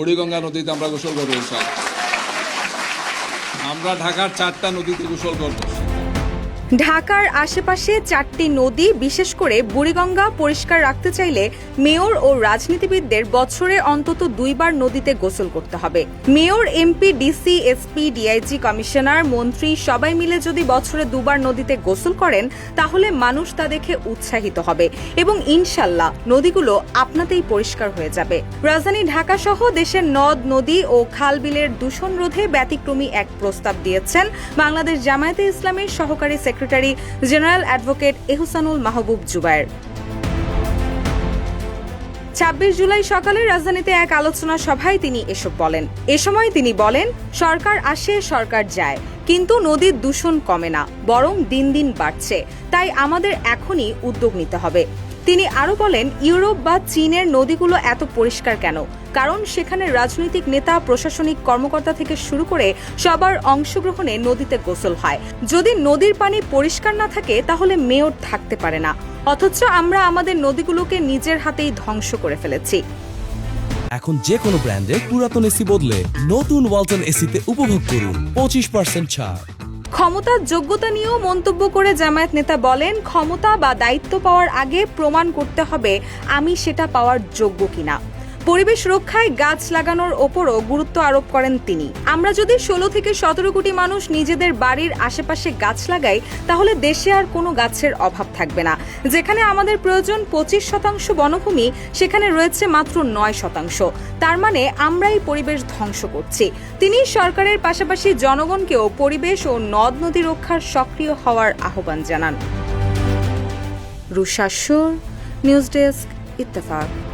বুড়িগঙ্গা নদীতে আমরা গোসল করব আমরা ঢাকার চারটা নদীতে গোসল করব। ঢাকার আশেপাশে চারটি নদী, বিশেষ করে বুড়িগঙ্গা, পরিষ্কার রাখতে চাইলে মেয়র ও রাজনীতিবিদদের বছরে অন্তত দুইবার নদীতে গোসল করতে হবে। Mayor, MP, DC, SP, DIG, commissioner, মন্ত্রী সবাই মিলে যদি বছরে দুবার নদীতে গোসল করেন, তাহলে মানুষ তা দেখে উৎসাহিত হবে এবং ইনশাল্লাহ নদীগুলো আপনাতেই পরিষ্কার হয়ে যাবে। রাজধানী ঢাকা সহ দেশের নদ, নদী ও খাল বিলের দূষণ রোধে ব্যতিক্রমী এক প্রস্তাব দিয়েছেন বাংলাদেশ জামায়াতে ইসলামের সহকারী secretary general advocate Ehsanul Mahbub Zubair. ছাব্বিশ জুলাই সকালে রাজধানীতে এক আলোচনা সভায় তিনি এসব বলেন। এ সময় তিনি বলেন, সরকার আসে, সরকার যায়। কিন্তু নদীর দূষণ কমে না, বরং দিন দিন বাড়ছে। তাই আমাদের এখনই উদ্যোগ নিতে হবে। তিনি আরও বলেন, ইউরোপ বা চীনের নদীগুলো এত পরিষ্কার কেন? কারণ সেখানে রাজনৈতিক নেতা, প্রশাসনিক কর্মকর্তা থেকে শুরু করে সবার অংশগ্রহণে নদীতে গোসল হয়। যদি নদীর পানি পরিষ্কার না থাকে, তাহলে মেয়র থাকতে পারে না। অথচ আমরা আমাদের নদীগুলোকে নিজের হাতেই ধ্বংস করে ফেলেছি। এখন যে কোনো ব্র্যান্ডের পুরাতন এসি বদলে নতুন ওয়ালটন এসিতে উপভোগ করুন পঁচিশ পার্সেন্ট ছাড়। ক্ষমতার যোগ্যতা নিয়েও মন্তব্য করে জামায়াত নেতা বলেন, ক্ষমতা বা দায়িত্ব পাওয়ার আগে প্রমাণ করতে হবে আমি সেটা পাওয়ার যোগ্য কিনা। পরিবেশ রক্ষায় গাছ লাগানোর ওপরও গুরুত্ব আরোপ করেন তিনি। আমরা যদি ষোলো থেকে সতেরো কোটি মানুষ নিজেদের বাড়ির আশেপাশে গাছ লাগাই, তাহলে দেশে আর কোনো গাছের অভাব থাকবে না। যেখানে আমাদের প্রয়োজন পঁচিশ শতাংশ বনভূমি, সেখানে রয়েছে মাত্র নয় শতাংশ। তার মানে আমরাই পরিবেশ ধ্বংস করছি। তিনি সরকারের পাশাপাশি জনগণকেও পরিবেশ ও নদ নদী রক্ষার সক্রিয় হওয়ার আহ্বান জানান। রুশাসুর, নিউজ ডেস্ক, ইত্তেফাক।